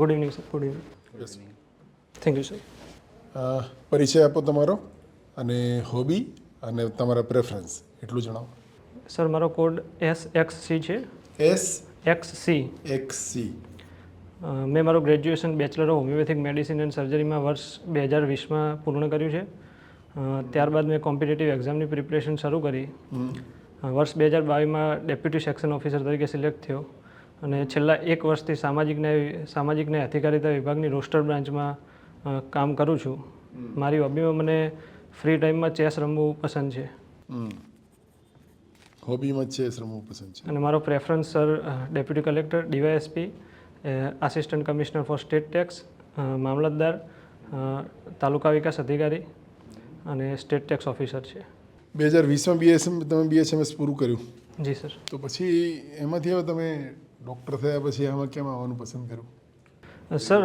Good evening sir good evening thank you sir પરિચય આપો તમારો અને હોબી અને તમારા પ્રેફરન્સ એટલું જણાવો. સર મારો કોડ એસ એક્સ સી છે. S X C X C મેં મારું graduation bachelor of homeopathic medicine and સર્જરીમાં વર્ષ બે હજાર વીસમાં પૂર્ણ કર્યું છે. ત્યારબાદ મેં કોમ્પિટેટિવ એક્ઝામની પ્રિપરેશન શરૂ કરી. વર્ષ બે હજાર બાવીસમાં ડેપ્યુટી સેક્શન ઓફિસર તરીકે સિલેક્ટ થયો. અને છેલ્લા એક વર્ષથી સામાજિક ન્યાય સામાજિક ન્યાય અધિકારીતા વિભાગની રોસ્ટર બ્રાન્ચમાં કામ કરું છું. મારી હોબીમાં મને ફ્રી ટાઈમમાં ચેસ રમવું પસંદ છે. હોબીમાં ચેસ રમવું પસંદ છે. અને મારો preference sir deputy collector DYSP assistant commissioner for state tax મામલતદાર તાલુકા વિકાસ અધિકારી અને સ્ટેટ ટેક્સ ઓફિસર છે. બે હજાર વીસમાં બીએસએમ તમે બીએસએમએસ પૂરું કર્યું? જી સર તો પછી એમાંથી હવે તમે ડૉક્ટર થયા પછી આમાં કેમ આવવાનું પસંદ કર્યું? સર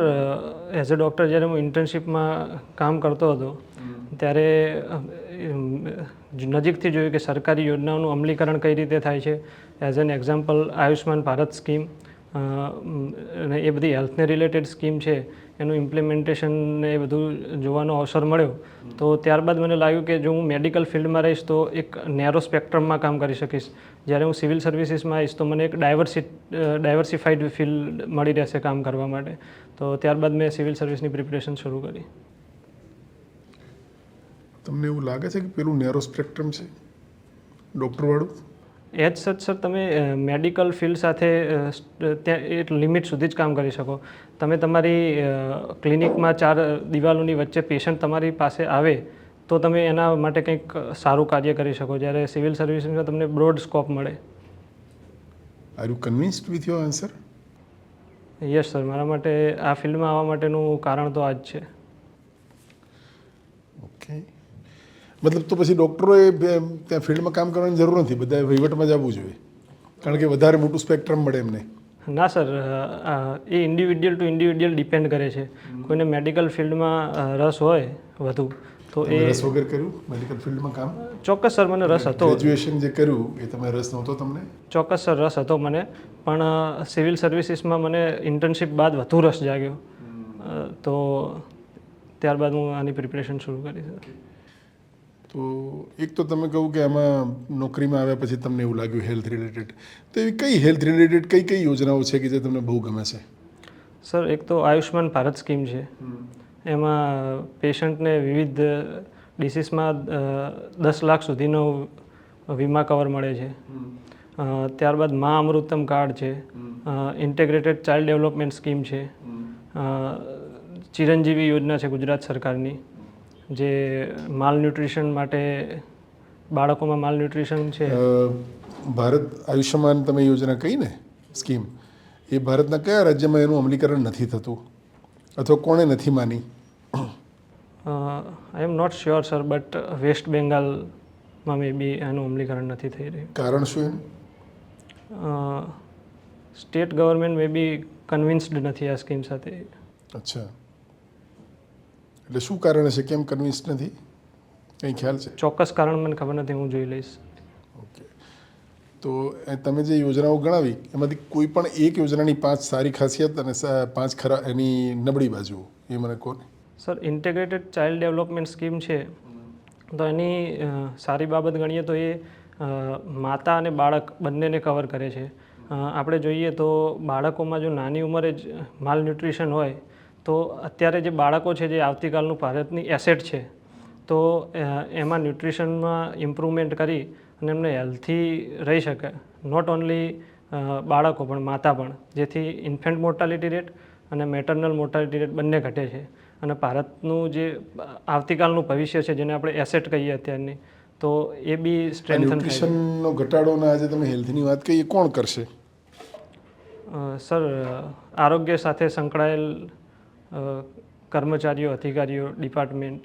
એઝ અ ડૉક્ટર જ્યારે હું ઇન્ટર્નશિપમાં કામ કરતો હતો ત્યારે નજીકથી જોયું કે સરકારી યોજનાઓનું અમલીકરણ કઈ રીતે થાય છે. As an example Ayushman Bharat scheme અને એ બધી હેલ્થને રિલેટેડ સ્કીમ છે. એનું ઇમ્પ્લિમેન્ટેશન ને એ બધું જોવાનો અવસર મળ્યો. તો ત્યારબાદ મને લાગ્યું કે જો હું મેડિકલ ફિલ્ડમાં રહીશ તો એક નેરો સ્પેક્ટ્રમમાં કામ કરી શકીશ. જ્યારે હું સિવિલ સર્વિસીસમાં આવીશ તો મને એક ડાયવર્સી ડાયવર્સિફાઈડ ફિલ્ડ મળી રહેશે કામ કરવા માટે. તો ત્યારબાદ મેં સિવિલ સર્વિસની પ્રિપરેશન શરૂ કરી. તમને એવું લાગે છે કે પેલું નેરો સ્પેક્ટ્રમ છે? ડૉક્ટરવાળું એ જ સચ સર તમે મેડિકલ ફિલ્ડ સાથે ત્યાં એક લિમિટ સુધી જ કામ કરી શકો. તમે તમારી ક્લિનિકમાં ચાર દિવાલોની વચ્ચે પેશન્ટ તમારી પાસે આવે તો તમે એના માટે કંઈક સારું કાર્ય કરી શકો. જ્યારે સિવિલ સર્વિસમાં તમને બ્રોડ સ્કોપ મળે. Are you convinced with your answer yes sir મારા માટે આ ફિલ્ડમાં આવવા માટેનું કારણ તો આ જ છે. ઓકે મતલબ તો પછી ડૉક્ટરોએ ત્યાં ફિલ્ડમાં કામ કરવાની જરૂર નથી. બધા વહીવટમાં જ આવવું જોઈએ. કારણ કે વધારે મોટું સ્પેક્ટ્રમ મળે એમને. ના સર. એ ઇન્ડિવિડ્યુઅલ ટુ ઇન્ડિવિડ્યુઅલ ડિપેન્ડ કરે છે. કોઈને મેડિકલ ફિલ્ડમાં રસ હોય વધુ તો એ રસ વગર કર્યું? મેડિકલ ફિલ્ડમાં કામ? ચોક્કસ સર મને રસ હતો. ગ્રેજ્યુએશન જે કર્યું એ તમે રસ નહોતો તમને? ચોક્કસ સર રસ હતો મને. પણ સિવિલ સર્વિસીસમાં મને ઇન્ટર્નશિપ બાદ વધુ રસ જાગ્યો. તો ત્યારબાદ હું આની પ્રિપરેશન શરૂ કરી સર. તો એક તો તમે કહું કે આમાં નોકરીમાં આવ્યા પછી તમને એવું લાગ્યું હેલ્થ રિલેટેડ તો એવી કઈ હેલ્થ રિલેટેડ કઈ કઈ યોજનાઓ છે કે જે તમને બહુ ગમે છે? સર એક તો આયુષ્યમાન ભારત સ્કીમ છે. એમાં પેશન્ટને વિવિધ ડિસીઝમાં દસ લાખ સુધીનો વીમા કવર મળે છે. ત્યારબાદ મા અમૃતમ કાર્ડ છે. ઇન્ટેગ્રેટેડ ચાઇલ્ડ ડેવલપમેન્ટ સ્કીમ છે. ચિરંજીવી યોજના છે ગુજરાત સરકારની. જે માલ ન્યુટ્રિશન માટે બાળકોમાં માલ ન્યુટ્રિશન છે ભારત આયુષ્યમાન તમે યોજના કહી ને સ્કીમ એ ભારતના કયા રાજ્યમાં એનું અમલીકરણ નથી થતું? અથવા કોણે નથી માની? I am not sure sir but West બેંગાલમાં મે બી એનું અમલીકરણ નથી થઈ રહ્યું. કારણ શું એનું? સ્ટેટ ગવર્મેન્ટ મે બી કન્વિન્સ્ડ નથી આ સ્કીમ સાથે. અચ્છા. એટલે શું કારણ છે? કેમ કન્વિન્સ નથી? કંઈ ખ્યાલ છે? ચોક્કસ કારણ મને ખબર નથી હું જોઈ લઈશ. ઓકે. તો તમે જે યોજનાઓ ગણાવી એમાંથી કોઈ પણ એક યોજનાની પાંચ સારી ખાસિયત અને પાંચ ખરા એની નબળી બાજુ એ મને કહો sir integrated child development scheme છે. તો એની સારી બાબત ગણીએ તો એ માતા અને બાળક બંનેને કવર કરે છે. આપણે જોઈએ તો બાળકોમાં જો નાની ઉંમરે જ માલ ન્યુટ્રિશન હોય તો અત્યારે જે બાળકો છે જે આવતીકાલનું ભારતની એસેટ છે તો એમાં ન્યુટ્રિશનમાં ઇમ્પ્રુવમેન્ટ કરી અને એમને હેલ્થી રહી શકે. નોટ ઓન્લી બાળકો પણ માતા પણ. જેથી ઇન્ફેન્ટ મોર્ટાલિટી રેટ અને મેટર્નલ મોર્ટાલિટી રેટ બંને ઘટે છે. અને ભારતનું જે આવતીકાલનું ભવિષ્ય છે જેને આપણે એસેટ કહીએ અત્યારની તો એ બી ન્યુટ્રિશનનો ઘટાડો અને આજે તમે હેલ્થની વાત કહી એ કોણ કરશે? સર આરોગ્ય સાથે સંકળાયેલ કર્મચારીઓ અધિકારીઓ ડિપાર્ટમેન્ટ.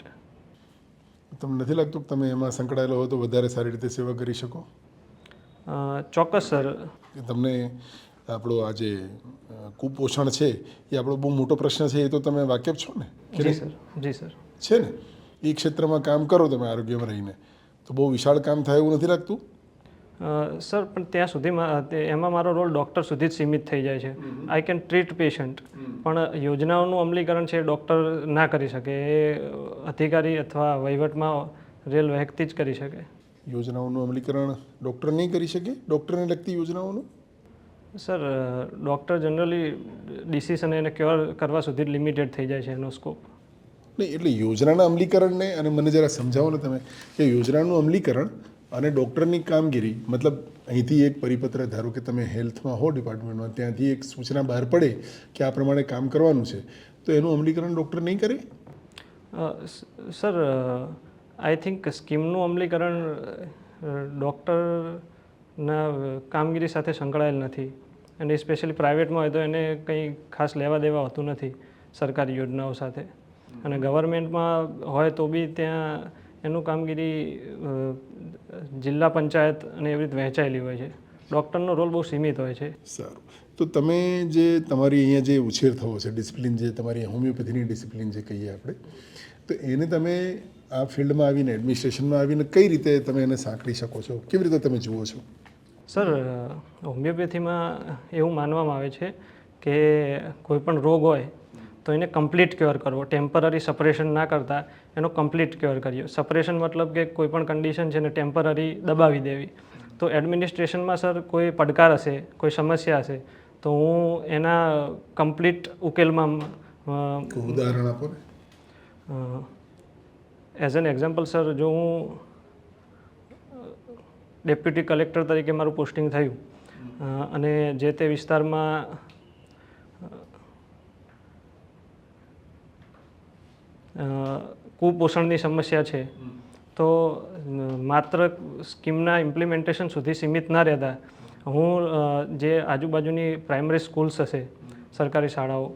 તમને નથી લાગતું કે તમે એમાં સંકળાયેલો હો તો વધારે સારી રીતે સેવા કરી શકો? ચોક્કસ સર. કે તમને આપણો આ જે કુપોષણ છે એ આપણો બહુ મોટો પ્રશ્ન છે એ તો તમે વાકેફ છો ને? જી સર. જી સર. છે ને? એ ક્ષેત્રમાં કામ કરો તમે આરોગ્યમાં રહીને. તો બહુ વિશાળ કામ થાય એવું નથી લાગતું? સર પણ ત્યાં સુધીમાં એમાં મારો રોલ ડૉક્ટર સુધી જ સીમિત થઈ જાય છે. આઈ કેન ટ્રીટ પેશન્ટ પણ યોજનાઓનું અમલીકરણ છે ડૉક્ટર ના કરી શકે. એ અધિકારી અથવા વહીવટમાં રેલ વ્યક્તિ જ કરી શકે. યોજનાઓનું અમલીકરણ ડૉક્ટર નહીં કરી શકે? ડૉક્ટરને લગતી યોજનાઓનું? સર ડૉક્ટર જનરલી ડિસિઝન એને ક્યોર કરવા સુધી જ લિમિટેડ થઈ જાય છે એનો સ્કોપ. નહીં એટલે યોજનાના અમલીકરણને અને મને જરા સમજાવો ને તમે કે યોજનાનું અમલીકરણ અને ડૉક્ટરની કામગીરી, મતલબ અહીંથી એક પરિપત્ર ધારો કે તમે હેલ્થમાં હો ડિપાર્ટમેન્ટમાં, ત્યાંથી એક સૂચના બહાર પડે કે આ પ્રમાણે કામ કરવાનું છે, તો એનું અમલીકરણ ડૉક્ટર નહીં કરે? સર આઈ થિંક સ્કીમનું અમલીકરણ ડૉક્ટરના કામગીરી સાથે સંકળાયેલ નથી. અને સ્પેશિયલી પ્રાઇવેટમાં હોય તો એને કંઈ ખાસ લેવા દેવા હોતું નથી સરકારી યોજનાઓ સાથે. અને ગવર્મેન્ટમાં હોય તો બી ત્યાં એનું કામગીરી જિલ્લા પંચાયત અને એવી રીતે વહેંચાયેલી હોય છે. ડૉક્ટરનો રોલ બહુ સીમિત હોય છે. સારું. તો તમે જે તમારી અહીંયા જે ઉછેર થવો છે ડિસિપ્લિન જે તમારી હોમિયોપેથીની ડિસિપ્લિન જે કહીએ આપણે તો એને તમે આ ફિલ્ડમાં આવીને એડમિનિસ્ટ્રેશનમાં આવીને કઈ રીતે તમે એને સાંકળી શકો છો? કેવી રીતે તમે જુઓ છો? સર હોમિયોપેથીમાં એવું માનવામાં આવે છે કે કોઈ પણ રોગ હોય તો એને કમ્પ્લીટ ક્યોર કરવો. ટેમ્પરરી સપરેશન ના કરતા એનો કમ્પ્લીટ ક્યોર કર્યો સપરેશન મતલબ કે કોઈપણ કન્ડિશન છે ને ટેમ્પરરી દબાવી દેવી. તો એડમિનિસ્ટ્રેશનમાં સર કોઈ પડકાર હશે કોઈ સમસ્યા હશે તો હું એના કમ્પ્લીટ ઉકેલમાં ઉદાહરણ આપો ને? એઝ એન એક્ઝામ્પલ સર જો હું ડેપ્યુટી કલેક્ટર તરીકે મારું પોસ્ટિંગ થયું અને જે તે વિસ્તારમાં કુપોષણની સમસ્યા છે. તો માત્ર સ્કીમના ઇમ્પ્લિમેન્ટેશન સુધી સીમિત ના રહેતા, હું જે આજુબાજુની પ્રાઇમરી સ્કૂલ્સ હશે, સરકારી શાળાઓ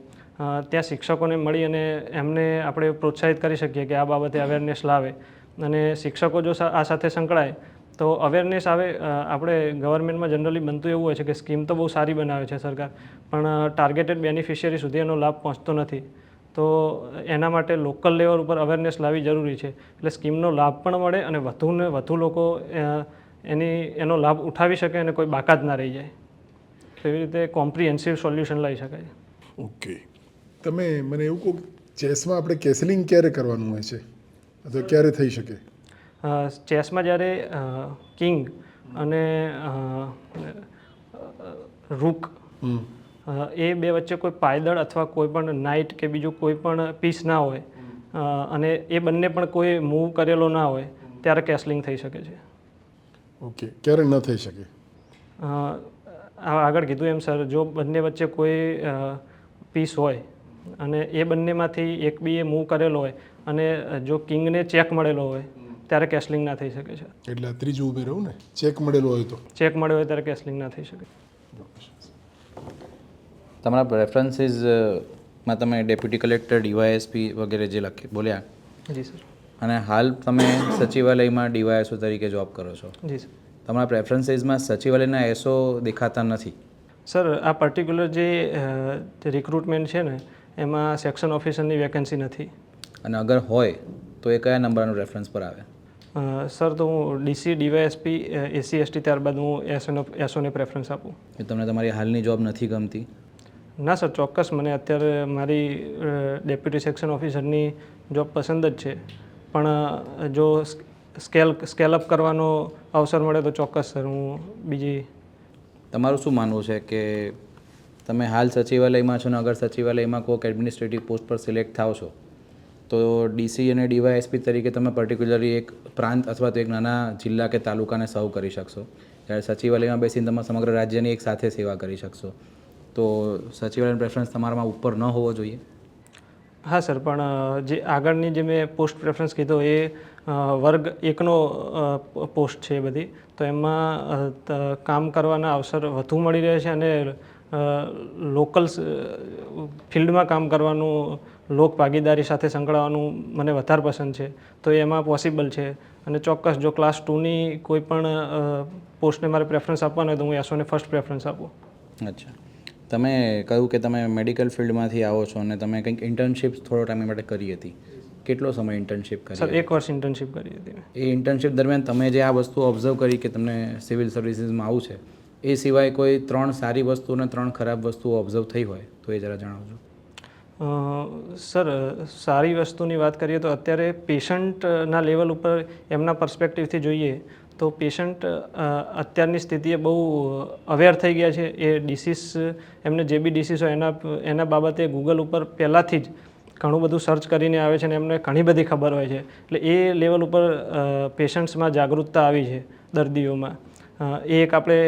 ત્યાં શિક્ષકોને મળી અને એમને આપણે પ્રોત્સાહિત કરી શકીએ કે આ બાબતે અવેરનેસ લાવે. અને શિક્ષકો જો આ સાથે સંકળાય, તો અવેરનેસ આવે આપણે ગવર્મેન્ટમાં જનરલી બનતું એવું હોય છે કે સ્કીમ તો બહુ સારી બનાવે છે સરકાર, પણ ટાર્ગેટેડ બેનિફિશિયરી સુધી એનો લાભ પહોંચતો નથી. તો એના માટે લોકલ લેવલ ઉપર અવેરનેસ લાવવી જરૂરી છે. એટલે સ્કીમનો લાભ પણ મળે અને વધુને વધુ લોકો એની એનો લાભ ઉઠાવી શકે અને કોઈ બાકાત ના રહી જાય. તો એવી રીતે કોમ્પ્રિહેન્સિવ સોલ્યુશન લઈ શકાય. ઓકે. તમે મને એવું કહો ચેસમાં આપણે કેસલિંગ ક્યારે કરવાનું હોય છે? અથવા ક્યારે થઈ શકે? ચેસમાં જ્યારે કિંગ અને રૂક એ બે વચ્ચે કોઈ પાયદળ અથવા કોઈ પણ નાઇટ કે બીજું કોઈ પણ પીસ ના હોય અને એ બંને પણ કોઈ મૂવ કરેલો ના હોય ત્યારે કેસલિંગ થઈ શકે છે. ઓકે ક્યારે ન થઈ શકે? આગળ કીધું એમ સર જો બંને વચ્ચે કોઈ પીસ હોય અને એ બંનેમાંથી એક બી એ મૂવ કરેલો હોય અને જો કિંગને ચેક મળેલો હોય ત્યારે કેસલિંગ ના થઈ શકે છે. એટલે ત્રીજું ઊભી રહ્યું ને? ચેક મળેલો હોય તો? ચેક મળ્યો હોય ત્યારે કેસલિંગ ના થઈ શકે. તમારા પ્રેફરન્સીસમાં તમે ડેપ્યુટી કલેક્ટર ડીવાયએસપી વગેરે જે લખી બોલ્યા? જી સર. અને હાલ તમે સચિવાલયમાં ડીવાયએસઓ તરીકે જોબ કરો છો. જી સર. તમારા પ્રેફરન્સીસમાં સચિવાલયના એસો દેખાતા નથી? સર આ પર્ટિક્યુલર જે રિક્રુટમેન્ટ છે ને એમાં સેક્શન ઓફિસરની વેકેન્સી નથી. અને અગર હોય તો એ કયા નંબરનું રેફરન્સ પર આવે? સર તો હું ડીસી ડીવાયએસપી એસસી એસટી ત્યારબાદ હું એસઓને એસઓને પ્રેફરન્સ આપું. કે તમને તમારી હાલની જોબ નથી ગમતી? ના સર, ચોક્કસ મને અત્યારે મારી ડેપ્યુટી સેક્શન ઓફિસરની જોબ પસંદ જ છે. પણ જો સ્કેલ સ્કેલ અપ કરવાનો અવસર મળે તો ચોક્કસ સર, હું બીજી તમારું શું માનવું છે કે તમે હાલ સચિવાલયમાં છો ને અગર સચિવાલયમાં કોઈક એડમિનિસ્ટ્રેટિવ પોસ્ટ પર સિલેક્ટ થાવ છો, તો ડીસી અને ડીવાયએસપી તરીકે તમે પર્ટિક્યુલરલી એક પ્રાંત અથવા તો એક નાના જિલ્લા કે તાલુકાને સર્વ કરી શકશો. જ્યારે સચિવાલયમાં બેસીને તમે સમગ્ર રાજ્યની એક સાથે સેવા કરી શકશો. તો સચિવાલયનો પ્રેફરન્સ તમારામાં ઉપર ન હોવો જોઈએ? હા સર પણ જે આગળની જે મેં પોસ્ટ પ્રેફરન્સ કીધો એ વર્ગ એકનો પોસ્ટ છે એ બધી. તો એમાં કામ કરવાના અવસર વધુ મળી રહે છે અને લોકલ ફિલ્ડમાં કામ કરવાનું લોક ભાગીદારી સાથે સંકળાવાનું મને વધારે પસંદ છે. તો એમાં પોસિબલ છે. અને ચોક્કસ જો ક્લાસ ટુની કોઈ પણ પોસ્ટને મારે પ્રેફરન્સ આપવાનો હોય તો હું એસોને ફર્સ્ટ પ્રેફરન્સ આપું. અચ્છા. તમે કહ્યું કે તમે મેડિકલ ફિલ્ડમાંથી આવો છો અને તમે કંઈક ઇન્ટર્નશિપ થોડો ટાઈમ માટે કરી હતી. કેટલો સમય ઇન્ટર્નશિપ કરી સર એક વર્ષ ઇન્ટર્નશિપ કરી હતી એ ઇન્ટર્નશિપ દરમિયાન તમે જે આ વસ્તુ ઓબ્ઝર્વ કરી કે તમને સિવિલ સર્વિસીસમાં આવું છે એ સિવાય કોઈ ત્રણ સારી વસ્તુ અને ત્રણ ખરાબ વસ્તુઓ ઓબ્ઝર્વ થઈ હોય તો એ જરા જણાવજો. સર સારી વસ્તુની વાત કરીએ તો અત્યારે પેશન્ટના લેવલ ઉપર એમના પર્સપેક્ટિવથી જોઈએ તો પેશન્ટ અત્યારની સ્થિતિએ બહુ અવેર થઈ ગયા છે. એ ડિસીઝ એમને જે બી ડિસીઝ હોય એના એના બાબતે ગૂગલ ઉપર પહેલાંથી જ ઘણું બધું સર્ચ કરીને આવે છે અને એમને ઘણી બધી ખબર હોય છે. એટલે એ લેવલ ઉપર પેશન્ટ્સમાં જાગૃતતા આવી છે દર્દીઓમાં. એ એક આપણે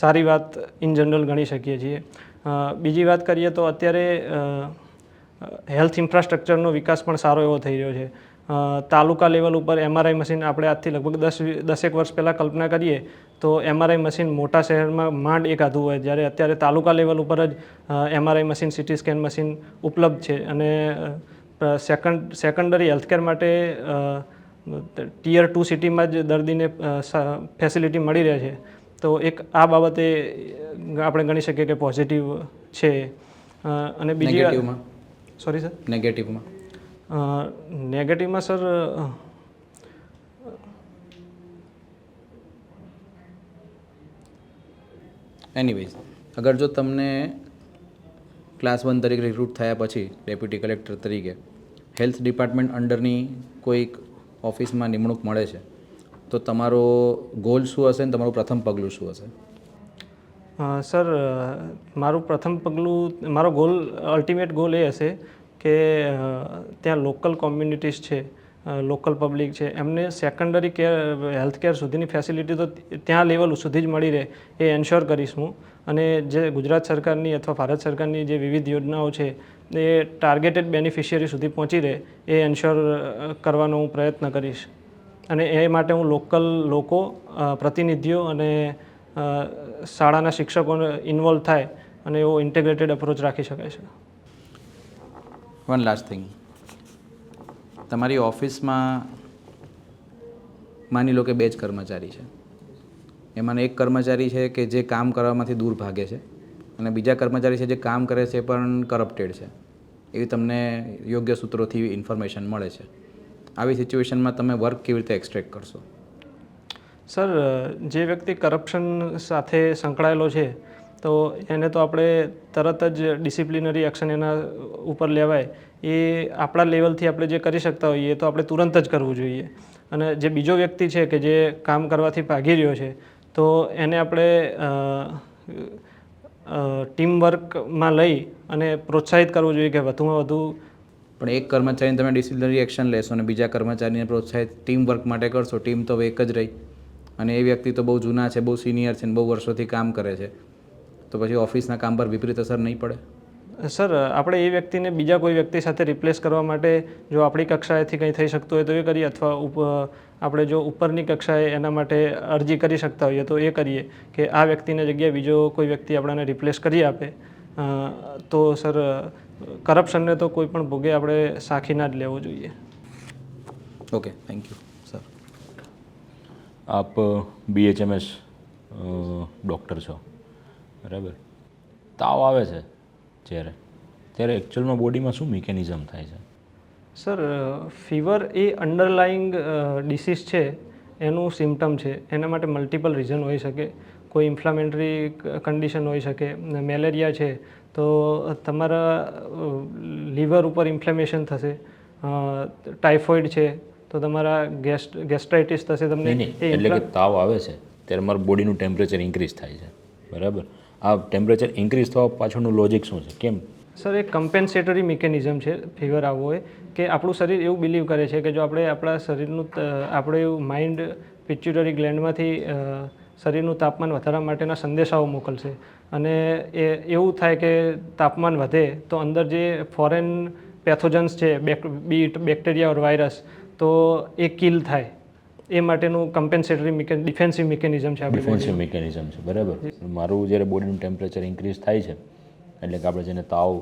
સારી વાત ઇન જનરલ ગણી શકીએ છીએ. બીજી વાત કરીએ તો અત્યારે હેલ્થ ઇન્ફ્રાસ્ટ્રક્ચરનો વિકાસ પણ સારો એવો થઈ રહ્યો છે. તાલુકા લેવલ ઉપર એમઆરઆઈ મશીન આપણે આજથી લગભગ દસ દસેક વર્ષ પહેલાં કલ્પના કરીએ તો એમઆરઆઈ મશીન મોટા શહેરમાં માંડ એકાધું હોય. જ્યારે અત્યારે તાલુકા લેવલ ઉપર જ MRI machine CT scan machine ઉપલબ્ધ છે. અને સેકન્ડ સેકન્ડરી હેલ્થકેર માટે ટીયર ટુ સિટીમાં જ દર્દીને ફેસિલિટી મળી રહે છે. તો એક આ બાબતે આપણે ગણી શકીએ કે પોઝિટિવ છે. અને બીજી સોરી સર નેગેટિવમાં નેગેટિવમાં સર એનીવેઝ અગર જો તમને ક્લાસ વન તરીકે રિક્રુટ થયા પછી ડેપ્યુટી કલેક્ટર તરીકે હેલ્થ ડિપાર્ટમેન્ટ અંડરની કોઈક ઓફિસમાં નિમણૂક મળે છે તો તમારો ગોલ શું હશે ને તમારું પ્રથમ પગલું શું હશે? સર મારું પ્રથમ પગલું મારો ગોલ અલ્ટિમેટ ગોલ એ હશે કે ત્યાં લોકલ કોમ્યુનિટીઝ છે લોકલ પબ્લિક છે, એમને સેકન્ડરી કેર હેલ્થ કેર સુધીની ફેસિલિટી તો ત્યાં લેવલ સુધી જ મળી રહે એ એન્શ્યોર કરીશ હું. અને જે ગુજરાત સરકારની અથવા ભારત સરકારની જે વિવિધ યોજનાઓ છે, એ ટાર્ગેટેડ બેનિફિશિયરી સુધી પહોંચી રહે એ એન્શ્યોર કરવાનો હું પ્રયત્ન કરીશ. અને એ માટે હું લોકલ લોકો પ્રતિનિધિઓ અને શાળાના શિક્ષકોને ઇન્વોલ્વ થાય અને એવો ઇન્ટિગ્રેટેડ અપ્રોચ રાખી શકાય છે. વન લાસ્ટ થિંગ તમારી ઓફિસમાં માની લો કે બે જ કર્મચારી છે. એમાં એક કર્મચારી છે કે જે કામ કરવામાંથી દૂર ભાગે છે અને બીજા કર્મચારી છે જે કામ કરે છે પણ કરપ્ટેડ છે. એવી તમને યોગ્ય સૂત્રોથી ઇન્ફોર્મેશન મળે છે. આવી સિચ્યુએશનમાં તમે વર્ક કેવી રીતે એક્સટ્રેક્ટ કરશો? સર જે વ્યક્તિ કરપ્શન સાથે સંકળાયેલો છે તો એને તો આપણે તરત જ ડિસિપ્લિનરી એક્શન એના ઉપર લેવાય. એ આપણા લેવલથી આપણે જે કરી શકતા હોઈએ તો આપણે તુરંત જ કરવું જોઈએ. અને જે બીજો વ્યક્તિ છે કે જે કામ કરવાથી ભાગી રહ્યો છે, તો એને આપણે ટીમ વર્કમાં લઈ અને પ્રોત્સાહિત કરવું જોઈએ કે વધુમાં વધુ પણ એક કર્મચારીને તમે ડિસિપ્લિનરી એક્શન લેશો અને બીજા કર્મચારીને પ્રોત્સાહિત ટીમ વર્ક માટે કરશો ટીમ તો એક જ રહી. અને એ વ્યક્તિ તો બહુ જૂના છે, બહુ સિનિયર છે ને બહુ વર્ષોથી કામ કરે છે. તો પછી ઓફિસના કામ પર વિપરીત અસર નહીં પડે? સર આપણે એ વ્યક્તિને બીજા કોઈ વ્યક્તિ સાથે રિપ્લેસ કરવા માટે જો આપણી કક્ષાએથી કંઈ થઈ શકતું હોય તો એ કરીએ અથવા ઉપ આપણે જો ઉપરની કક્ષાએ એના માટે અરજી કરી શકતા હોઈએ તો એ કરીએ કે આ વ્યક્તિને જગ્યાએ બીજો કોઈ વ્યક્તિ આપણને રિપ્લેસ કરી આપે. તો સર કરપ્શનને તો કોઈ પણ ભોગે આપણે સાખી ના જ લેવો જોઈએ. ઓકે થેન્ક યુ સર આપ બીએચએમએસ ડૉક્ટર છો? બરાબર. તાવ આવે છે જ્યારે. ત્યારે એકચ્યુઅલમાં બોડીમાં શું મિકેનિઝમ થાય છે? સર ફીવર એ અંડરલાઇંગ ડિસીઝ છે એનું સિમ્ટમ છે. એના માટે મલ્ટિપલ રીઝન હોઈ શકે. કોઈ ઇન્ફ્લામેન્ટરી કન્ડિશન હોઈ શકે મેલેરિયા છે તો તમારા લીવર ઉપર ઇન્ફ્લેમેશન થશે ટાઇફોઇડ છે તો તમારા ગેસ્ટ ગેસ્ટ્રાઇટિસ થશે તમને. એટલે કે તાવ આવે છે ત્યારે મારું બોડીનું ટેમ્પરેચર ઇન્ક્રીઝ થાય છે. બરાબર? આ ટેમ્પરેચર ઇન્ક્રીઝ થવા પાછળનું લોજિક શું છે? કેમ? સર એક કમ્પેન્સેટરી મિકેનિઝમ છે ફીવર આવવો હોય કે આપણું શરીર એવું બિલીવ કરે છે કે જો આપણે આપણા શરીરનું આપણે એવું માઇન્ડ પિચ્યુટરી ગ્લેન્ડમાંથી શરીરનું તાપમાન વધારવા માટેના સંદેશાઓ મોકલશે. અને એ, એવું થાય કે તાપમાન વધે, તો અંદર જે ફોરેન પેથોજન્સ છે, bac, bit bacteria or virus તો એ કિલ થાય. એ માટેનું કમ્પેન્સેટરી મિકે ડિફેન્સિવ મિકેનિઝમ છે આપણી ડિફેન્સિવ મિકેનિઝમ છે બરાબર. મારું જ્યારે બોડીનું ટેમ્પરેચર ઇન્ક્રીઝ થાય છે એટલે કે આપણે જેને તાવ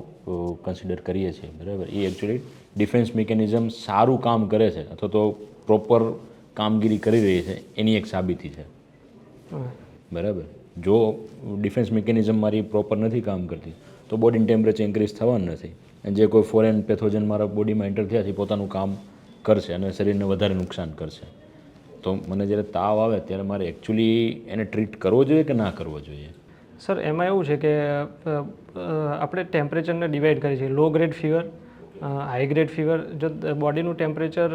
કન્સિડર કરીએ છીએ બરાબર એ એકચ્યુઅલી ડિફેન્સ મિકેનિઝમ સારું કામ કરે છે અથવા તો પ્રોપર કામગીરી કરી રહી છે એની એક સાબિતી છે. બરાબર. જો ડિફેન્સ મિકેનિઝમ મારી પ્રોપર નથી કામ કરતી તો બોડીનું ટેમ્પરેચર ઇન્ક્રીઝ થવાનું નથી. અને જે કોઈ ફોરેન પેથોજન મારા બોડીમાં એન્ટર થયા છે પોતાનું કામ કરશે અને શરીરને વધારે નુકસાન કરશે. તો મને જ્યારે તાવ આવે ત્યારે મારે એકચ્યુઅલી એને ટ્રીટ કરવો જોઈએ કે ના કરવો જોઈએ? સર, એમાં એવું છે કે આપણે ટેમ્પરેચરને ડિવાઈડ કરીએ છીએ. Low grade fever high grade fever જો બોડીનું temperature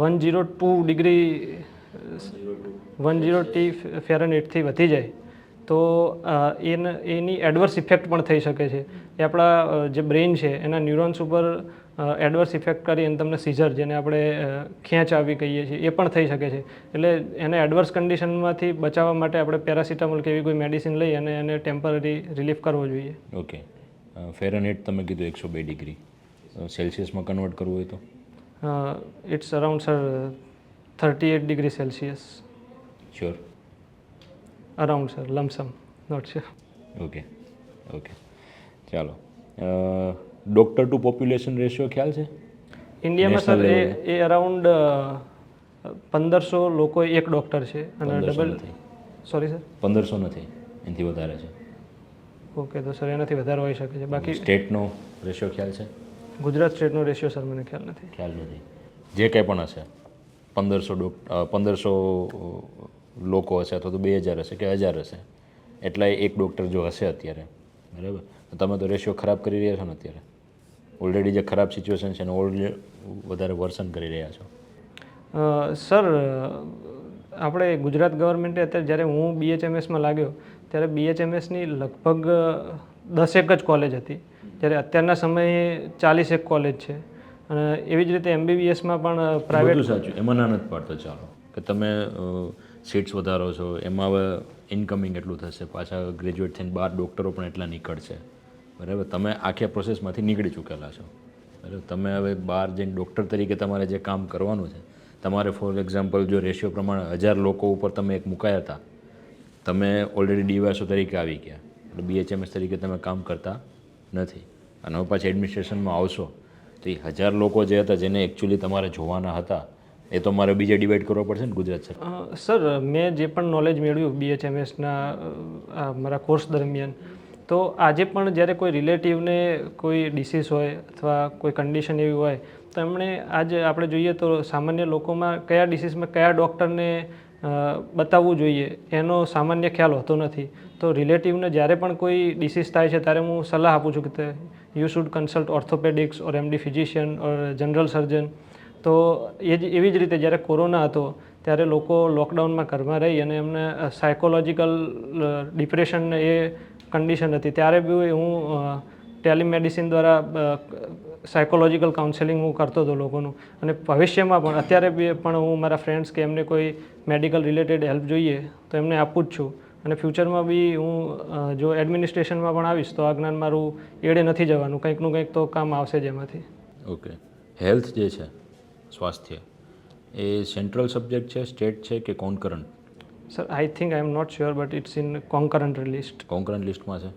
one zero two degree one zero two ફેરનહીટથી વધી જાય, તો એને, એની એડવર્સ ઇફેક્ટ પણ થઈ શકે છે. એ આપણા જે બ્રેઇન છે, એના ન્યુરોન્સ ઉપર એડવર્સ ઇફેક્ટ કરી અને તમને સીઝર જેને આપણે ખેંચ આવી કહીએ છીએ એ પણ થઈ શકે છે. એટલે એને એડવર્સ કન્ડિશનમાંથી બચાવવા માટે આપણે પેરાસિટામોલ કે એવી કોઈ મેડિસિન લઈ અને એને ટેમ્પરરી રિલીફ કરવો જોઈએ. ઓકે ફેરનહીટ તમે કીધું એકસો બે ડિગ્રી. સેલ્સિયસમાં કન્વર્ટ કરવું હોય તો? It's around sir thirty eight degree Celsius sure around sir lump sum not sure okay okay ચાલો. ડૉક્ટર ટુ પોપ્યુલેશન રેશિયો ખ્યાલ છે? ઇન્ડિયામાં સર એ એ અરાઉન્ડ પંદરસો લોકો એક ડૉક્ટર છે અને ડબલ નથી. સોરી સર પંદરસો નથી. એનાથી વધારે છે. ઓકે તો સર એનાથી વધારે હોઈ શકે છે. બાકી સ્ટેટનો રેશિયો ખ્યાલ છે? ગુજરાત સ્ટેટનો રેશિયો સર મને ખ્યાલ નથી. ખ્યાલ નથી. જે કંઈ પણ હશે પંદરસો પંદરસો લોકો હશે અથવા તો બે હજાર હશે કે હજાર હશે એટલા એક ડૉક્ટર જો હશે અત્યારે બરાબર? તમે તો રેશિયો ખરાબ કરી રહ્યા છો ને અત્યારે. ઓલરેડી જે ખરાબ સિચ્યુએશન છે એને ઓલરેડી વધારે વર્સન કરી રહ્યા છો. સર આપણે ગુજરાત ગવર્મેન્ટે અત્યારે જ્યારે હું બીએચએમએસમાં લાગ્યો ત્યારે બીએચએમએસની લગભગ દસેક જ કોલેજ હતી. જ્યારે અત્યારના સમયે ચાલીસેક કોલેજ છે. અને એવી જ રીતે એમબીબીએસમાં પણ પ્રાઇવેટ સાચું. એમાં ના નથી પાડતો ચાલો. કે તમે સીટ્સ વધારો છો એમાં હવે ઇન્કમિંગ એટલું થશે પાછા ગ્રેજ્યુએટ થઈને બાર ડૉક્ટરો પણ એટલા નીકળશે. બરાબર? તમે આખી પ્રોસેસમાંથી નીકળી ચૂકેલા છો. બરાબર? તમે હવે બહાર જઈને ડૉક્ટર તરીકે તમારે જે કામ કરવાનું છે, તમારે ફોર એક્ઝામ્પલ જો રેશિયો પ્રમાણે હજાર લોકો ઉપર તમે એક મુકાયા હતા, તમે ઓલરેડી ડીવાયસો તરીકે આવી ગયા. એટલે બીએચએમએસ તરીકે તમે કામ કરતા નથી. અને હવે પાછી એડમિનિસ્ટ્રેશનમાં આવશો. તો એ હજાર લોકો જે હતા જેને એકચ્યુઅલી તમારે જોવાના હતા, એ તો મારે બીજે ડિવાઈડ કરવો પડશે ને ગુજરાત સર સર, મેં જે પણ નોલેજ મેળવ્યું બીએચએમએસના મારા કોર્સ દરમિયાન તો આજે પણ જ્યારે કોઈ રિલેટિવને કોઈ ડિસીઝ હોય અથવા કોઈ કન્ડિશન એવી હોય, તો એમણે આજે આપણે જોઈએ તો સામાન્ય લોકોમાં કયા ડિસીઝમાં કયા ડૉક્ટરને બતાવવું જોઈએ એનો સામાન્ય ખ્યાલ હોતો નથી. તો રિલેટિવને જ્યારે પણ કોઈ ડિસીઝ થાય છે ત્યારે હું સલાહ આપું છું કે you should consult orthopaedics or MD physician or general surgeon તો એ જ, એવી જ રીતે જ્યારે કોરોના હતો ત્યારે લોકો લોકડાઉનમાં ઘરમાં રહી અને એમને સાયકોલોજીકલ ડિપ્રેશનને એ કન્ડિશન હતી. ત્યારે બી હું ટેલિમેડિસિન દ્વારા સાયકોલોજીકલ કાઉન્સેલિંગ હું કરતો હતો લોકોનું. અને ભવિષ્યમાં પણ, અત્યારે બી પણ હું મારા ફ્રેન્ડ્સ કે એમને કોઈ મેડિકલ રિલેટેડ હેલ્પ જોઈએ, તો એમને આપું જ છું. અને ફ્યુચરમાં બી હું જો એડમિનિસ્ટ્રેશનમાં પણ આવીશ, તો આ જ્ઞાન મારું એડે નથી જવાનું. કંઈકનું કંઈક તો કામ આવશે જ એમાંથી. ઓકે હેલ્થ જે છે, સ્વાસ્થ્ય, એ સેન્ટ્રલ સબ્જેક્ટ છે સ્ટેટ છે કે concurrent sir I think I am not sure but it's in concurrent list concurrent લિસ્ટમાં છે?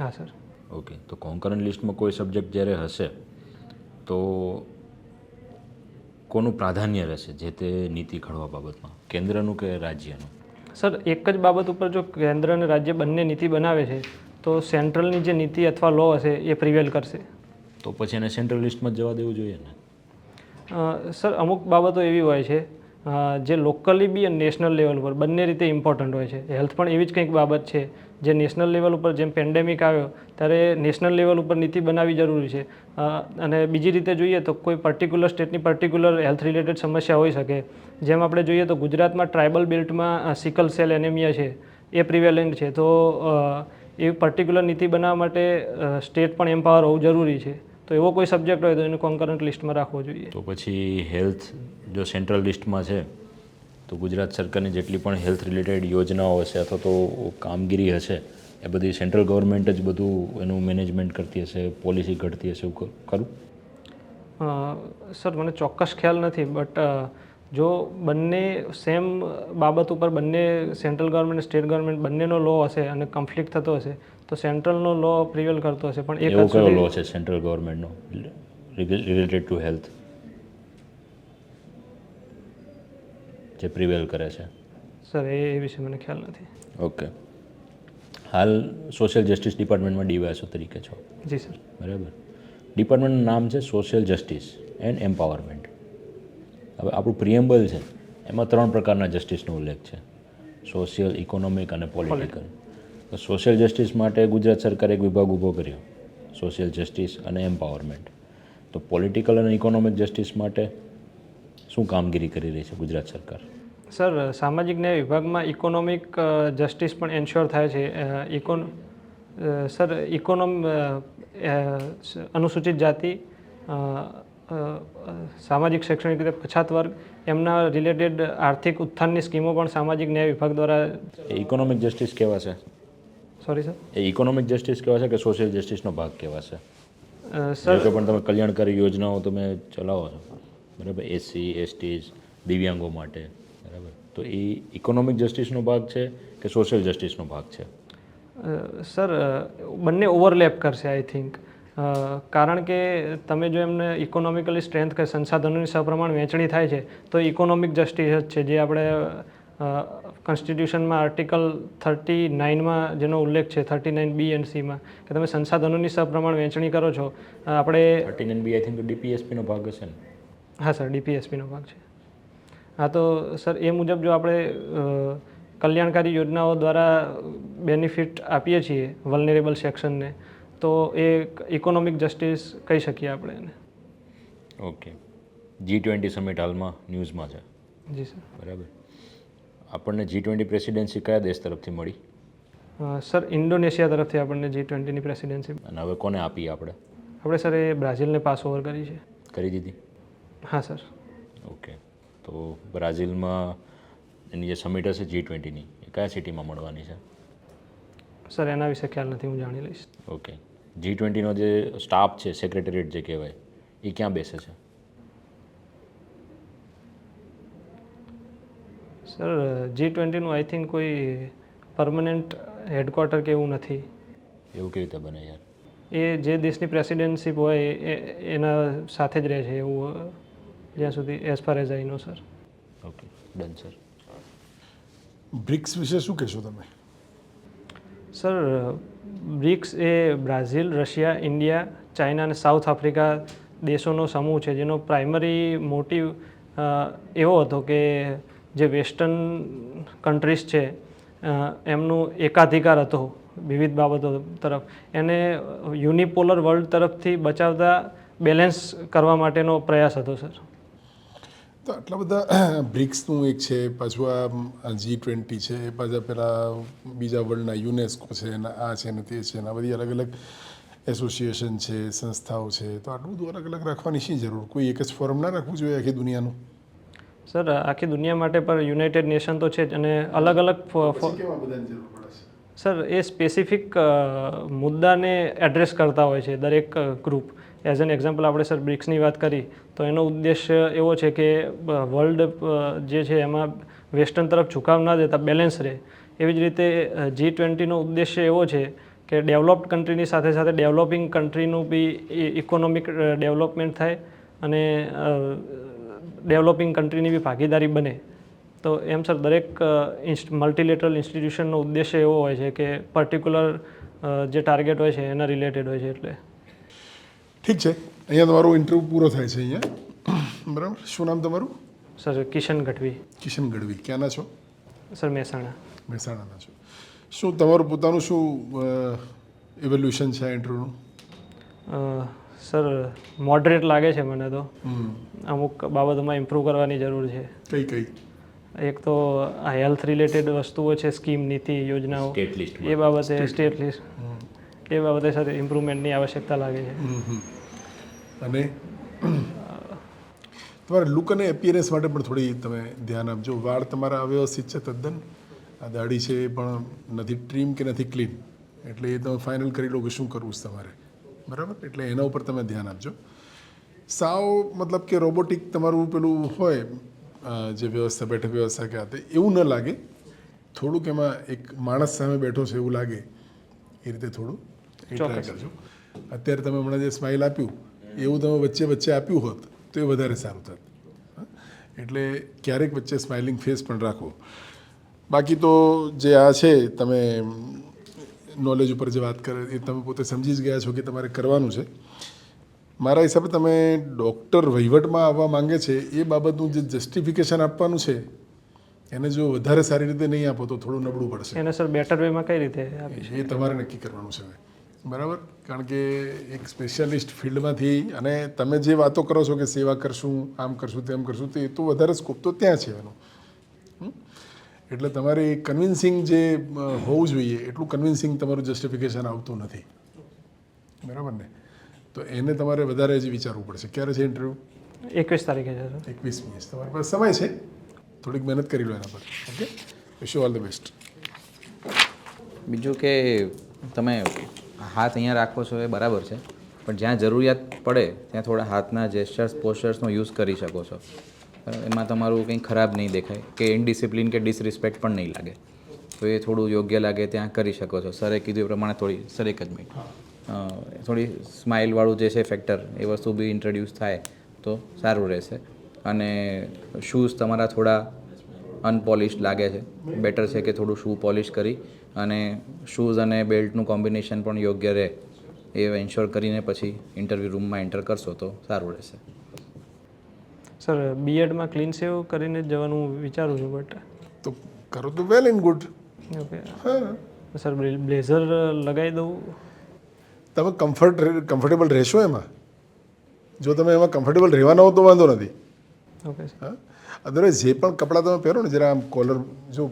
હા સર ઓકે તો કોન્કરન્ટ લિસ્ટમાં કોઈ સબ્જેક્ટ જ્યારે હશે તો કોનું પ્રાધાન્ય રહેશે જે તે નીતિ ઘડવા બાબતમાં? કેન્દ્રનું કે રાજ્યનું? સર એક જ બાબત ઉપર જો કેન્દ્ર અને રાજ્ય બંને નીતિ બનાવે છે તો સેન્ટ્રલની જે નીતિ અથવા લો હશે એ પ્રિવેલ કરશે. તો પછી એને સેન્ટ્રલ લિસ્ટમાં જ જવા દેવું જોઈએ ને? સર અમુક બાબતો એવી હોય છે જે લોકલી બી અને નેશનલ લેવલ પર બંને રીતે ઇમ્પોર્ટન્ટ હોય છે. હેલ્થ પણ એવી જ કંઈક બાબત છે, જે નેશનલ લેવલ ઉપર જેમ પેન્ડેમિક આવ્યો, ત્યારે નેશનલ લેવલ ઉપર નીતિ બનાવવી જરૂરી છે. અને બીજી રીતે જોઈએ તો કોઈ પર્ટિક્યુલર સ્ટેટની પર્ટિક્યુલર હેલ્થ રિલેટેડ સમસ્યા હોઈ શકે. જેમ આપણે જોઈએ તો ગુજરાતમાં ટ્રાઇબલ બેલ્ટમાં સિકલ સેલ એનેમિયા છે, એ પ્રિવેલન્ટ છે. તો એ પર્ટિક્યુલર નીતિ બનાવવા માટે સ્ટેટ પણ એમ્પાવર હોવું જરૂરી છે. તો એવો કોઈ સબ્જેક્ટ હોય તો એને કોન્કરન્ટ લિસ્ટમાં રાખવો જોઈએ. તો પછી હેલ્થ જો સેન્ટ્રલ લિસ્ટમાં છે તો ગુજરાત સરકારની જેટલી પણ હેલ્થ રિલેટેડ યોજનાઓ હશે અથવા તો કામગીરી હશે એ બધી સેન્ટ્રલ ગવર્મેન્ટ જ બધું એનું મેનેજમેન્ટ કરતી હશે પોલિસી ઘડતી હશે એવું ખરું? સર મને ચોક્કસ ખ્યાલ નથી બટ જો બંને સેમ બાબત ઉપર બંને સેન્ટ્રલ ગવર્મેન્ટ સ્ટેટ ગવર્મેન્ટ બંનેનો લો હશે અને કન્ફ્લિક્ટ થતો હશે તો સેન્ટ્રલનો લો પ્રિવેલ કરતો હશે પણ એક એવો કયો લો છે સેન્ટ્રલ ગવર્મેન્ટનો? Related to health. જે પ્રિવેલ કરે છે. સર એ એ વિશે મને ખ્યાલ નથી. ઓકે. હાલ સોશિયલ જસ્ટિસ ડિપાર્ટમેન્ટમાં ડીવાયસો તરીકે છો. જી સર. બરાબર. ડિપાર્ટમેન્ટનું નામ છે સોશિયલ જસ્ટિસ એન્ડ એમ્પાવરમેન્ટ હવે આપણું પ્રિએમ્બલ છે. એમાં ત્રણ પ્રકારના જસ્ટિસનો ઉલ્લેખ છે. સોશિયલ ઇકોનોમિક અને પોલિટિકલ તો સોશિયલ જસ્ટિસ માટે ગુજરાત સરકારે એક વિભાગ ઊભો કર્યો સોશિયલ જસ્ટિસ અને એમ્પાવરમેન્ટ. તો પોલિટિકલ અને ઇકોનોમિક જસ્ટિસ માટે શું કામગીરી કરી રહી છે ગુજરાત સરકાર? સર સામાજિક ન્યાય વિભાગમાં ઇકોનોમિક જસ્ટિસ પણ એન્શ્યોર થાય છે. ઇકોન સર ઇકોનોમ અનુસૂચિત જાતિ સામાજિક શૈક્ષણિક રીતે પછાત વર્ગ એમના રિલેટેડ આર્થિક ઉત્થાનની સ્કીમો પણ સામાજિક ન્યાય વિભાગ દ્વારા ઇકોનોમિક જસ્ટિસ કેવા છે? સોરી સર એ ઇકોનોમિક જસ્ટિસ કહેવાશે છે કે સોશિયલ જસ્ટિસનો ભાગ કહેવાશે છે? સર જો કે પણ તમે કલ્યાણકારી યોજનાઓ તમે ચલાવો છો. બરાબર? એસસી એસટી દિવ્યાંગો માટે. બરાબર? તો એ ઇકોનોમિક જસ્ટિસનો ભાગ છે કે સોશિયલ જસ્ટિસનો ભાગ છે? સર બંને ઓવરલેપ કરશે આઈ થિંક કારણ કે તમે જો એમને ઇકોનોમિકલી સ્ટ્રેન્થ કે સંસાધનોની સપ્રમાણ વહેંચણી થાય છે તો ઇકોનોમિક જસ્ટિસ જ છે. જે આપણે કોન્સ્ટિટ્યુશનમાં આર્ટિકલ થર્ટી નાઇનમાં જેનો ઉલ્લેખ છે થર્ટી નાઇન બી એન્ડ સીમાં કે તમે સંસાધનોની સપ્રમાણ વહેંચણી કરો છો આપણે thirty nine B I think ડીપીએસપીનો ભાગ હશે ને? હા સર ડીપીએસપીનો ભાગ છે. હા તો સર એ મુજબ જો આપણે કલ્યાણકારી યોજનાઓ દ્વારા બેનિફિટ આપીએ છીએ વલનેરેબલ સેક્શનને તો એ ઇકોનોમિક જસ્ટિસ કહી શકીએ આપણે એને. ઓકે જી ટ્વેન્ટી સમિટ હાલમાં ન્યૂઝમાં છે. જી સર. બરાબર. આપણને જી ટ્વેન્ટી પ્રેસિડેન્સી કયા દેશ તરફથી મળી? સર ઇન્ડોનેશિયા તરફથી આપણને જી ટ્વેન્ટીની પ્રેસિડેન્સી અને હવે કોને આપી આપણે? આપણે સર એ બ્રાઝિલને પાસ ઓવર કરી છે. કરી દીધી? હા સર. ઓકે. તો બ્રાઝિલમાં એની જે સમિટ હશે જી ટ્વેન્ટીની એ કયા સિટીમાં મળવાની છે? સર એના વિશે ખ્યાલ નથી હું જાણી લઈશ. ઓકે. જી ટ્વેન્ટીનો જે સ્ટાફ છે સેક્રેટરીએટ જે કહેવાય એ ક્યાં બેસે છે? સર જી ટ્વેન્ટીનું આઈ થિંક કોઈ પરમનન્ટ હેડક્વાર્ટર કે એવું નથી. એવું કેવી રીતે બને યાર? એ જે દેશની પ્રેસિડેન્સીપ હોય એના સાથે જ રહે છે એવું જ્યાં સુધી as far as I know sir okay done sir BRICS વિશે શું કહેશો તમે? સર બ્રિક્સ એ બ્રાઝિલ રશિયા ઇન્ડિયા ચાઇના અને સાઉથ આફ્રિકા દેશોનો સમૂહ છે જેનો પ્રાઇમરી મોટિવ એવો હતો કે જે વેસ્ટર્ન કન્ટ્રીઝ છે એમનું એકાધિકાર હતો વિવિધ બાબતો તરફ. એને યુનિપોલર વર્લ્ડ તરફથી બચાવતા બેલેન્સ કરવા માટેનો પ્રયાસ હતો, સર. તો આટલા બધા બ્રિક્સનું એક છે, પાછું આ જી ટ્વેન્ટી છે, પાછા પેલા બીજા વર્લ્ડના યુનેસ્કો છે ને આ છે ને તે છે ને આ બધી અલગ અલગ એસોસિએશન છે, સંસ્થાઓ છે. તો આટલું બધું અલગ અલગ રાખવાની શી જરૂર? કોઈ એક જ ફોરમ ના રાખવું જોઈએ આખી દુનિયાનું? સર આખી દુનિયા માટે પણ યુનાઇટેડ નેશન તો છે જ અને અલગ અલગ સર એ સ્પેસિફિક મુદ્દાને એડ્રેસ કરતા હોય છે દરેક ગ્રુપ એઝ એન એક્ઝામ્પલ આપણે સર બ્રિક્સની વાત કરી તો એનો ઉદ્દેશ્ય એવો છે કે વર્લ્ડ જે છે એમાં વેસ્ટર્ન તરફ ઝુકાવ ના દેતા બેલેન્સ રહે. એવી જ રીતે જી ટ્વેન્ટીનો ઉદ્દેશ્ય એવો છે કે ડેવલપ્ડ કન્ટ્રીની સાથે સાથે ડેવલપિંગ કન્ટ્રીનું બી ઇકોનોમિક ડેવલપમેન્ટ થાય અને ડેવલપિંગ કન્ટ્રીની બી ભાગીદારી બને. તો એમ સર દરેક મલ્ટીલેટરલ ઇન્સ્ટિટ્યુશનનો ઉદ્દેશ્ય એવો હોય છે કે પર્ટિક્યુલર જે ટાર્ગેટ હોય છે એના રિલેટેડ હોય છે એટલે. ઠીક છે. અહીંયા તમારો ઇન્ટરવ્યૂ પૂરો થાય છે અહીંયા. બરાબર? શું નામ તમારું? સર કિશન ગઢવી. કિશન ગઢવી. ક્યાંના છો? સર મહેસાણા. મહેસાણાના છો. શું તમારું પોતાનું શું ઇવોલ્યુશન છે ઇન્ટરવ્યૂનું સર મોડરેટ લાગે છે મને તો. અમુક બાબતોમાં ઇમ્પ્રૂવ કરવાની જરૂર છે. કઈ કઈ? એક તો આ હેલ્થ રિલેટેડ વસ્તુઓ છે સ્કીમ નીતિ યોજનાઓ. સ્ટેટ એ બાબતે સ્ટેટ લિસ્ટ એ બાબતે સર ઇમ્પ્રુવમેન્ટની આવશ્યકતા લાગે છે. અને? તમારા લુક અને એપિયરન્સ માટે પણ થોડી તમે ધ્યાન આપજો. વાળ તમારા અવ્યવસ્થિત છે તદ્દન. આ દાઢી છે એ પણ નથી ટ્રીમ કે નથી ક્લીન એટલે એ તમે ફાઇનલ કરી લો કે શું કરવું છે તમારે? બરાબર? એટલે એના ઉપર તમે ધ્યાન આપજો. સાવ મતલબ કે રોબોટિક તમારું પેલું હોય જે વ્યવસ્થા બેઠક વ્યવસ્થા કે આ તે એવું ન લાગે. થોડુંક એમાં એક માણસ સામે બેઠો છે એવું લાગે. એ રીતે થોડું ટ્રાય કરજો. અત્યારે તમે હમણાં જે સ્માઇલ આપ્યું એવું તમે વચ્ચે વચ્ચે આપ્યું હોત તો એ વધારે સારું થાત? એટલે ક્યારેક વચ્ચે સ્માઇલિંગ ફેસ પણ રાખો. બાકી તો જે આ છે તમે નોલેજ ઉપર જે વાત કરે એ તમે પોતે સમજી જ ગયા છો કે તમારે કરવાનું છે મારા હિસાબે તમે ડૉક્ટર વહીવટમાં આવવા માંગે છે એ બાબતનું જે જસ્ટિફિકેશન આપવાનું છે એને જો વધારે સારી રીતે નહીં આપો તો થોડું નબળું પડશે એને સર બેટર વેમાં કઈ રીતે એ તમારે નક્કી કરવાનું છે હવે. બરાબર કારણ કે એક સ્પેશિયાલિસ્ટ ફિલ્ડમાંથી અને તમે જે વાતો કરો છો કે સેવા કરશું આમ કરશું તેમ કરશું તો એ તો વધારે સ્કોપ તો ત્યાં છે એનો? એટલે તમારે કન્વિન્સિંગ જે હોવું જોઈએ એટલું કન્વિન્સિંગ તમારું જસ્ટિફિકેશન આવતું નથી. બરાબર ને? તો એને તમારે વધારે જ વિચારવું પડશે. ક્યારે છે ઇન્ટરવ્યૂ એકવીસ તારીખે છે એકવીસ મિનિટ તમારી પાસે સમય છે. થોડીક મહેનત કરી લો એના પર. Okay? Wish you all the best બીજું કે તમે હાથ અહીંયા રાખો છો એ બરાબર છે પણ જ્યાં જરૂરિયાત પડે ત્યાં થોડા હાથના જેસ્ચર્સ પોસ્ચર્સનો યુઝ કરી શકો છો. એમાં તમારું કંઈ ખરાબ નહીં દેખાય કે ઇનડિસિપ્લિન કે ડિસરિસ્પેક્ટ પણ નહીં લાગે. તો એ થોડું યોગ્ય લાગે ત્યાં કરી શકો છો. સરે કીધું એ પ્રમાણે થોડી સર એક જ મિનિટ થોડી સ્માઇલવાળું જે છે ફેક્ટર એ વસ્તુ બી ઇન્ટ્રોડ્યુસ થાય તો સારું રહેશે. અને શૂઝ તમારા થોડા અનપોલિશ લાગે છે. બેટર છે કે થોડું શૂ પોલિશ કરી અને શૂઝ અને બેલ્ટનું કોમ્બિનેશન પણ યોગ્ય રહે. એ એન્શ્યોર કરીને પછી ઇન્ટરવ્યૂ રૂમમાં એન્ટર કરશો તો સારું રહેશે. સર બીએડમાં ક્લીન સેવ કરીને જ જવાનું વિચારું છું બટ તો કરો તો વેલ એન્ડ ગુડ ઓકે હા. સર બ્લેઝર લગાવી દઉં? તમે કમ્ફર્ટ કમ્ફર્ટેબલ રહેશો એમાં? જો તમે એમાં કમ્ફર્ટેબલ રહેવાના હો તો વાંધો નથી. ઓકે હા? અધરવાઇઝ જે પણ કપડાં તમે પહેરો ને જરા આમ કોલર જો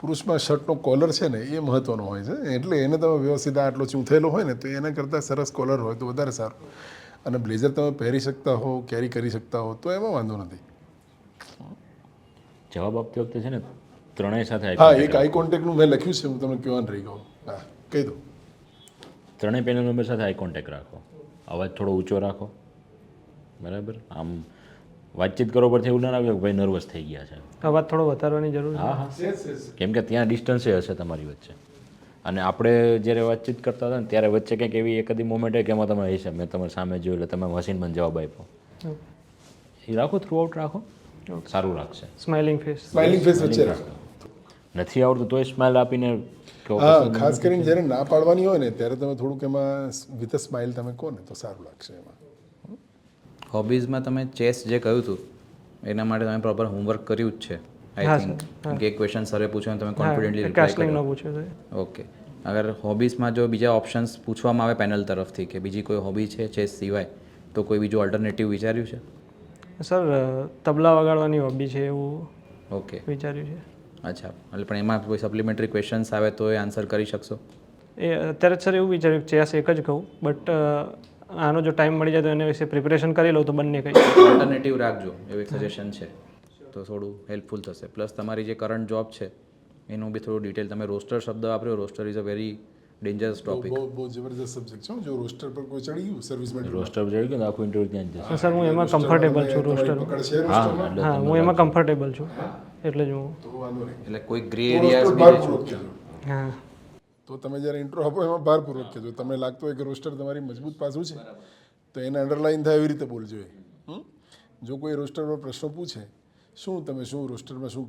પુરુષમાં શર્ટનો કોલર છે ને એ મહત્ત્વનો હોય છે. એટલે એને તમે વ્યવસ્થિત આટલો ચૂંથેલો હોય ને તો એના કરતાં સરસ કોલર હોય તો વધારે સારું. અને બ્લેઝર તમે પહેરી શકતા હો કેરી કરી શકતા હો તો એમાં વાંધો નથી. જવાબ આપતી વખતે છે ને ત્રણેય સાથે હા એક આઈ કોન્ટેક્ટનું મેં લખ્યું છે હું તમને કહેવાનું રહી ગયો. હા કહી દઉં ત્રણેય પેનલ મેમ્બર સાથે આઈ કોન્ટેક્ટ રાખો. અવાજ થોડો ઊંચો રાખો. બરાબર? આમ વાતચીત કરો પરથી એવું ના લાગે કે ભાઈ નર્વસ થઈ ગયા છે. અવાજ થોડો વધારવાની જરૂર હા હા. કેમ કે ત્યાં ડિસ્ટન્સ હશે તમારી વચ્ચે. અને આપણે જ્યારે વાતચીત કરતા હતા ને ત્યારે વચ્ચે કંઈક એવી એકાદી મોમેન્ટ કે એમાં તમે હશે મેં તમારી સામે જોયું એટલે તમે મશીન મને જવાબ આપ્યો. એ રાખો થ્રુ આઉટ રાખો સારું લાગશે. સ્માઇલિંગ ફેસ સ્માઇલિંગ ફેસ વચ્ચે રાખો. નથી આવડતું તોય સ્માઇલ આપીને હા ખાસ કરીને જ્યારે ના પાડવાની હોય ને ત્યારે તમે થોડુંક એમાં વિથ અ સ્માઇલ તમે કહો ને તો સારું લાગશે એમાં. હોબીઝમાં તમે ચેસ જે કહ્યું હતું એના માટે તમે પ્રોપર હોમવર્ક કર્યું જ છે. આઈ થિંક કે ક્વેશ્ચન સરે પૂછ્યો અને તમે કોન્ફિડન્ટલી રિપ્લાય કર્યો. છે ઓકે અગર હોબીઝમાં જો બીજા ઓપ્શન્સ પૂછવામાં આવે પેનલ તરફથી કે બીજી કોઈ હોબી છે ચેસ સિવાય તો કોઈ બીજું ઓલ્ટરનેટિવ વિચાર્યું છે? સર તબલા વગાડવાની હોબી છે એવું ઓકે વિચાર્યું છે. અચ્છા. એટલે પણ એમાં કોઈ સપ્લિમેન્ટરી ક્વેશ્ચન્સ આવે તો એ આન્સર કરી શકશો? એ અત્યારે સર એવું વિચાર્યું કે ચેસ એક જ કહું બટ આનો જો ટાઈમ મળી જાય તો એના વિશે પ્રિપેરેશન કરી લઉં તો બંને કંઈ. ઓલ્ટરનેટિવ રાખજો એવું એક સજેશન છે. તો થોડું હેલ્પફુલ થશે. પ્લસ તમારી જે કરંટ જોબ છે એનું બી થોડું ડિટેલ તમે રોસ્ટર શબ્દ વાપર્યો roster is a very dangerous topic બહુ બહુ જબરદસ્ત સબ્જેક્ટ છે હો. જો રોસ્ટર પર કોઈ ચડી ગયું સર્વિસમેન રોસ્ટર ચડી ગયું ને આખું ઇન્ટરવ્યુ ત્યાં જશે. સર હું એમાં કમ્ફર્ટેબલ છું રોસ્ટર હા હા હું એમાં કમ્ફર્ટેબલ છું. એટલે જ હું વાંધો નહીં. એટલે કોઈ ગ્રે રહેજો હા. તો તમે જ્યારે ઇન્ટ્રો આપો એમાં ભારપૂર્વક કહેજો તમને લાગતું હોય કે રોસ્ટર તમારી મજબૂત પાસું છે તો એને અંડરલાઈન થાય એવી રીતે બોલજો એ. હમ? જો કોઈ રોસ્ટર પર પ્રશ્નો પૂછે શું તમે શું રોસ્ટરમાં શું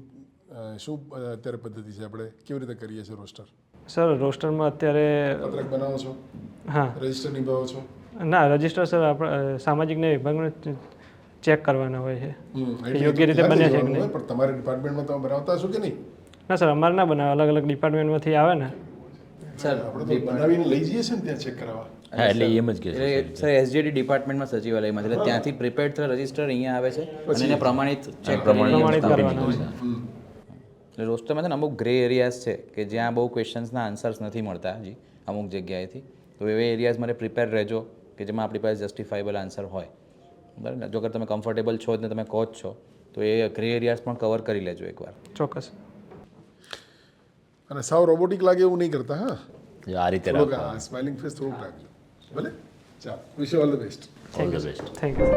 શું અત્યારે પદ્ધતિ છે આપણે? કેવી રીતે કરીએ છીએ રોસ્ટર? સર રોસ્ટરમાં અત્યારે પત્રક બનાવો છો? હા. રજિસ્ટર નિભાવો છો? ના રજિસ્ટર સર આપણે સામાજિક ન્યાય વિભાગને ચેક કરવાના હોય છે. યોગ્ય રીતે બને બન્યા છે કે નહીં? પણ તમારા ડિપાર્ટમેન્ટમાં તમે બનાવતા હશો કે નહીં? ના સર અમારે ના બનાવે અલગ અલગ ડિપાર્ટમેન્ટમાંથી આવે ને. સર આપણે તો બનાવીને લઈ જઈએ છીએ ને ત્યાં ચેક કરાવવા. હા એટલે એમ જ કે સર. એસજીડી ડિપાર્ટમેન્ટમાં સચિવાલયમાં એટલે ત્યાંથી પ્રિપેર્ડ થયેલ રજિસ્ટર અહીંયા આવે છે અને પ્રમાણિત ચેક પ્રમાણિત કરવાનું રોસ્ટરમાં છે ને અમુક ગ્રે એરિયાઝ છે કે જ્યાં બહુ ક્વેશ્ચન્સના આન્સર્સ નથી મળતા હજી અમુક જગ્યાએથી. તો એવા એરિયાઝ મારે પ્રિપેર રહેજો કે જેમાં આપણી પાસે જસ્ટિફાઈબલ આન્સર હોય. બરાબર? ને જો અગર તમે કમ્ફર્ટેબલ છો જ ને તમે કહો જ છો તો એ ગ્રે એરિયાઝ પણ કવર કરી લેજો એકવાર. ચોક્કસ. અને સાવ રોબોટિક લાગે એવું નહીં કરતા હા? આ રીતે સ્માઇલિંગ ફેસ થોડુંક રાખજો. ભલે? ચાલો wish all the best all the best thank you